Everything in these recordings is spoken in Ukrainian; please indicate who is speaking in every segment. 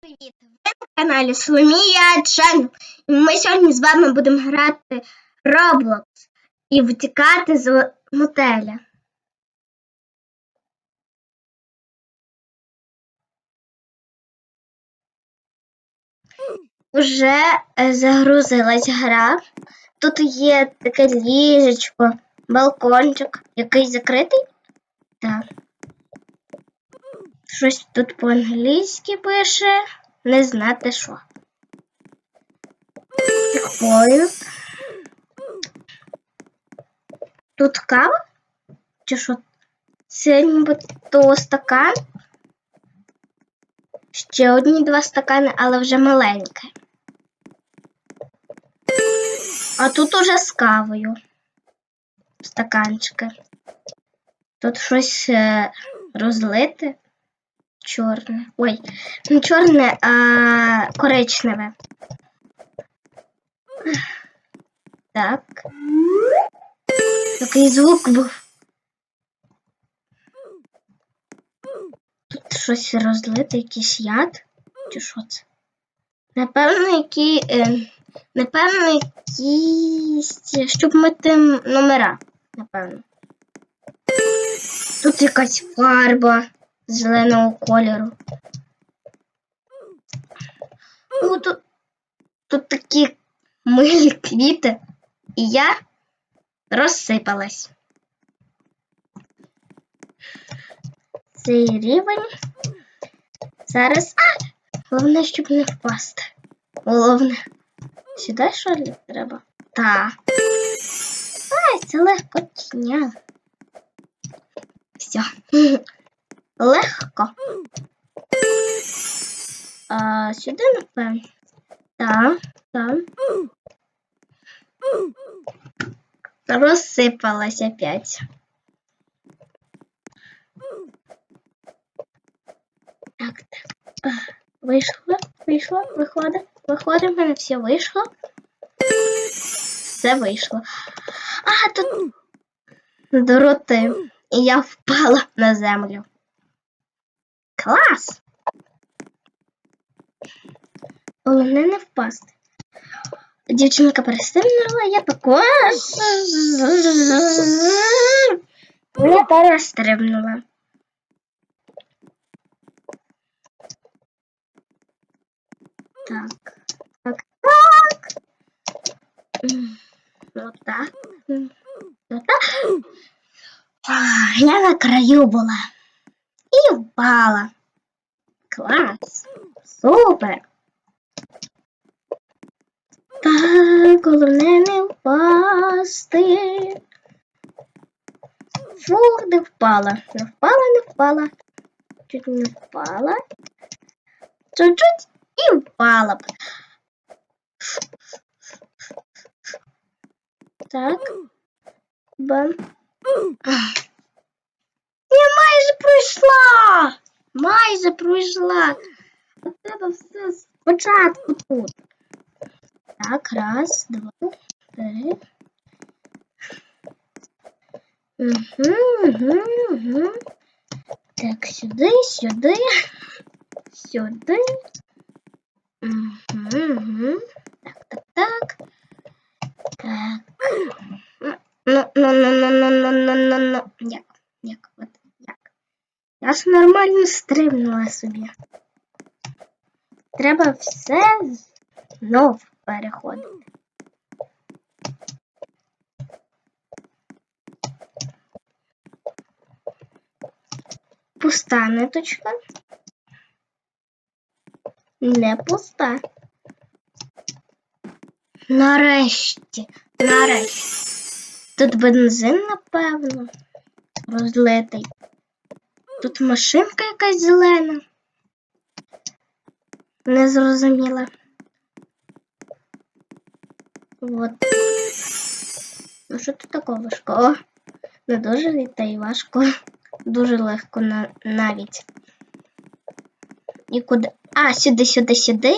Speaker 1: Привіт! Ви на каналі Соломія Чен. І Ми сьогодні з вами будемо грати Roblox і втікати з мотеля. Уже е, загрузилась гра. Тут є таке ліжечко, балкончик, який закритий. Так. Щось тут по-англійськи пише, не знати що. Чекпоінт. Тут кава? Чи що? Це ніби то стакан. Ще одні два стакани, але вже маленьке. А тут уже з кавою. Стаканчики. Тут щось е, розлите. Чорне. Ой, не чорне, а коричневе. Так. Такий звук був. Тут щось розлите, якийсь яд. Чи що це? Напевно, які. Е, напевно, якісь. Щоб мити номера. Напевно. Тут якась фарба зеленого кольору. Ну, тут, тут такі милі квіти, і я розсипалась. Цей рівень. Зараз. А! Головне, щоб не впасти. Головне. Сюди що ли треба? Та. Ай, це легко тіня. Все. Легко. А, сюди, напевно. Так, так. Розсипалась опять. Так, так. Вийшло, вийшло, виходить, виходить, в мене все вийшло. Все вийшло. А, тут дороти. І я впала на землю. Клас! Головне не впасти. Дівчинка перестрибнула, я також не перестрибнула. Так, так, так. М, так. Я на краю була. І впала. Клас. Супер. Так, головне не впасти. Фух, не впала. Не впала, не впала. Чуть не впала. Чуть-чуть і впала б. Так. Бам. Я майже пройшла. Майже пройшла. У тебе все спочатку тут. Так, раз, два, три. Угу, угу, угу. Так, сюди, сюди, сюди. Угу, угу. Так, так, так. Так. Ну, ну, ну, ну, ну, ну, ну, ну, ну. Як? Я ж нормально стрибнула собі. Треба все знов переходити. Пуста ниточка. Не пуста. Нарешті. Нарешті. Тут бензин, напевно, розлитий. Тут машинка якась зелена. Не зрозуміла. От. Ну, що тут такого важкого? Не дуже та й важко. Дуже легко на, навіть. І куди? А, сюди, сюди, сюди.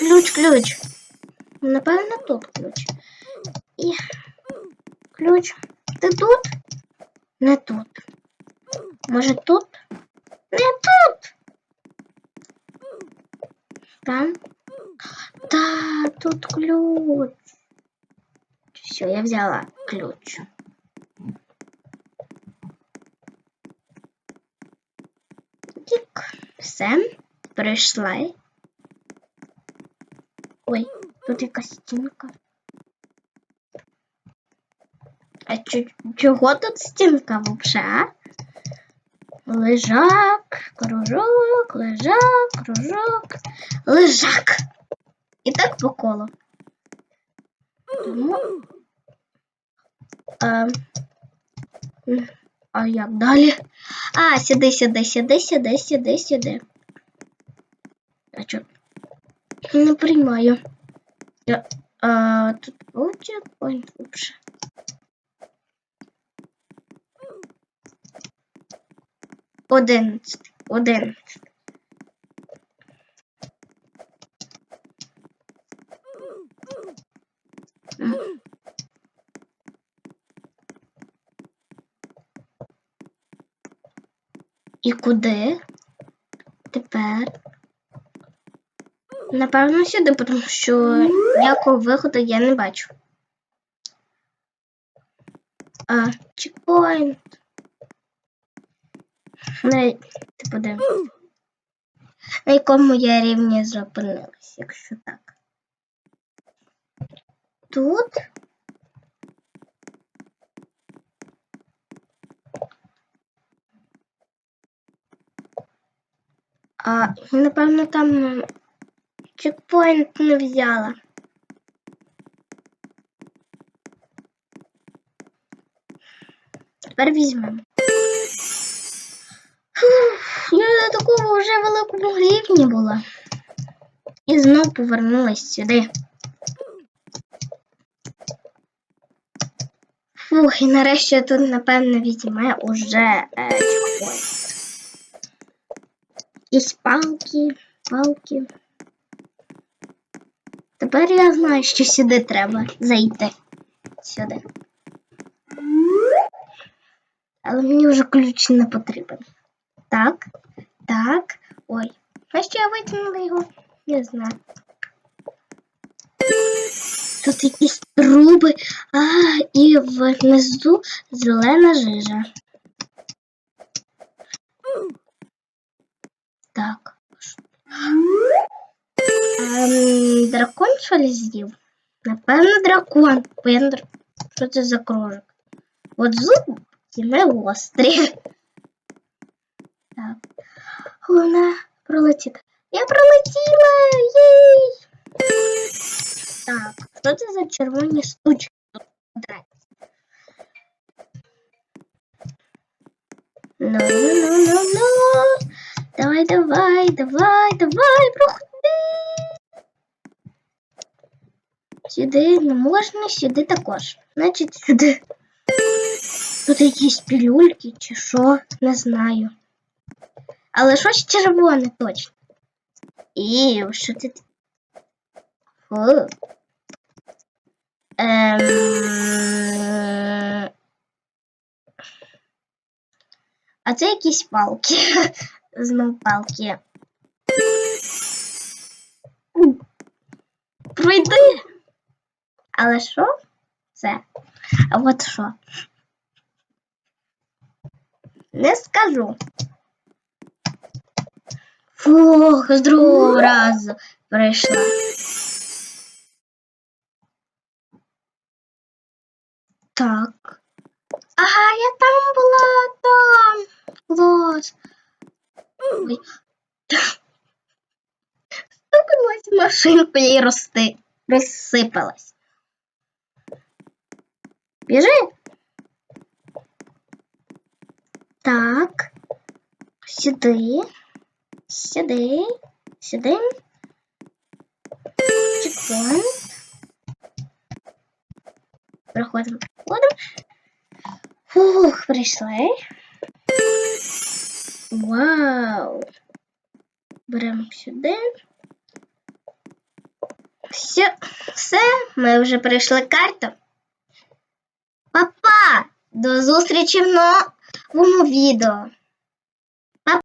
Speaker 1: Ключ, ключ. Напевно, тут ключ. І ключ. Ти тут? Не тут. Може тут? Не тут. Там. Та, тут ключ. Все, я взяла ключ. Тік. Все. Прийшла. Ой, тут якась стінка. А чо- чого тут стінка а? Лежак, кружок, лежак, кружок, лежак. І так по колу. Тому. А, а як далі? А, сюди, сюди, сюди, сюди, сюди, сюди. А чо? Не приймаю. Я, а, тут був чекпоінт вообще. Одинадцять. Одинадцять. І куди? Тепер. Напевно, сюди, тому що ніякого виходу я не бачу. А, чекпоінт. На, ти подивись. На якому я рівні зупинилась, якщо так. Тут. А, напевно, там чекпоінт не взяла. Тепер візьмемо. На такому вже великому рівні була. І знов повернулась сюди. Фух, і нарешті тут, напевно, візьме уже е, чекпоінт. Палки, палки. Тепер я знаю, що сюди треба зайти. Сюди. Але мені вже ключ не потрібен. Так, так. Ой. А що я витягнула його? Не знаю. Тут якісь труби, а, і внизу зелена жижа. Так. Ем, дракон що ли з'їв? Напевно, дракон. Бо я не др- Що це за кружок? От зуб не гострі. Так. Головне пролетіти. Я пролетіла! Єй! Так, що це за червоні штучки тут квадратні? Ну, ну, ну, ну. Давай, давай, давай, давай, проходи. Сюди не можна, сюди також. Значить, сюди. Тут якісь пілюльки чи що, не знаю. Але щось червоне точно. І що це? Фу. Ем... А це якісь палки. Знов палки. Пройди. Але що? Це? А от що? Не скажу. Фух, з другого разу прийшла. Так. Ага, я там була там. Клас. Ой. Стукнулась машинку і рости. Розсипалась. Біжи. Так. Сюди. Сюди. Сюди. Чекпоінт. Проходимо, проходимо. Фух, прийшли. Вау. Беремо сюди. Все, все, ми вже пройшли карту. Папа! До зустрічі в новому відео.